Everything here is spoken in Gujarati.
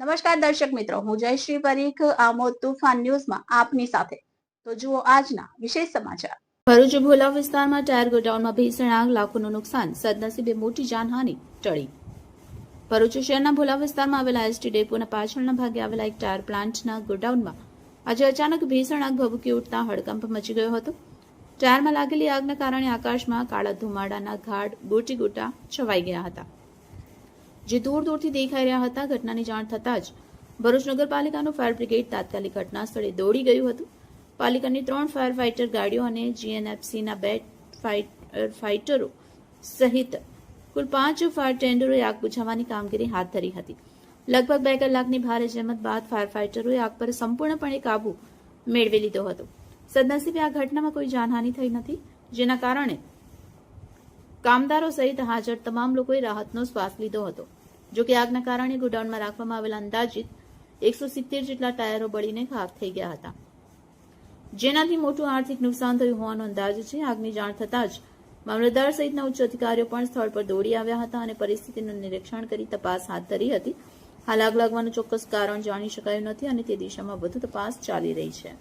નમસ્કાર દર્શક મિત્રો, હું જયશ્રી પરીખ, આમોદ તુફાન ન્યૂઝમાં આપની સાથે. તો જુઓ આજના વિશેષ સમાચાર. ભરૂચ ભોલા વિસ્તારમાં ટાયર ગોડાઉનમાં ભીષણ આગ, લાખોનું નુકસાન, સદનસીબે મોટી જાનહાની ટળી. ભરૂચ શહેરના ભોલા વિસ્તારમાં આવેલા એસટી ડેપોના પાછળના ભાગે આવેલા એક ટાયર પ્લાન્ટના ગોડાઉનમાં આજે અચાનક ભીષણ આગ ભભૂકી ઉઠતા હડકંપ મચી ગયો હતો. ટાયરમાં લાગેલી આગના કારણે આકાશમાં કાળા ધુમાડાના ગાઢ ગોટી ગોટા છવાઈ ગયા હતા. જે દૂર દૂરથી દેખાઈ રહ્યા હતા, ઘટનાની જાણ થતાં જ ભરૂચ નગરપાલિકાનું ફાયર બ્રિગેડ તાત્કાલિક ઘટના સ્થળે દોડી ગયું હતું. પાલિકાની ત્રણ ફાયર ફાઇટર ગાડીઓ અને જીએનએફસીના બે ફાઇટર સહિત કુલ પાંચ ફાયર ટેન્ડરોએ આગ બુઝાવવાની કામગીરી હાથ ધરી હતી. લગભગ બે કલાકની ભારે જહેમત બાદ ફાયર ફાઇટરોએ આગ પર સંપૂર્ણપણે કાબુ મેળવી લીધો હતો. સદનસીબે આ ઘટનામાં કોઈ જાનહાનિ થઈ નથી, જેના કારણે કામદારો સહિત હાજર તમામ લોકોએ રાહતનો શ્વાસ લીધો હતો. જો કે આગના કારણે ગોડાઉનમાં રાખવામાં આવેલા અંદાજિત એકસો સિત્તેર જેટલા ટાયરો બળીને ખાક થઈ ગયા હતા. જેનાથી મોટું આર્થિક નુકસાન થયું હોવાનો અંદાજ છે. આગની જાણ થતાં જ મામલતદાર સહિતના ઉચ્ચ અધિકારીઓ પણ સ્થળ પર દોડી આવ્યા હતા અને પરિસ્થિતિનું નિરીક્ષણ કરી તપાસ હાથ ધરી હતી. હાલ આગ લાગવાનું ચોક્કસ કારણ જાણી શકાયું નથી અને તે દિશામાં વધુ તપાસ ચાલી રહી છે.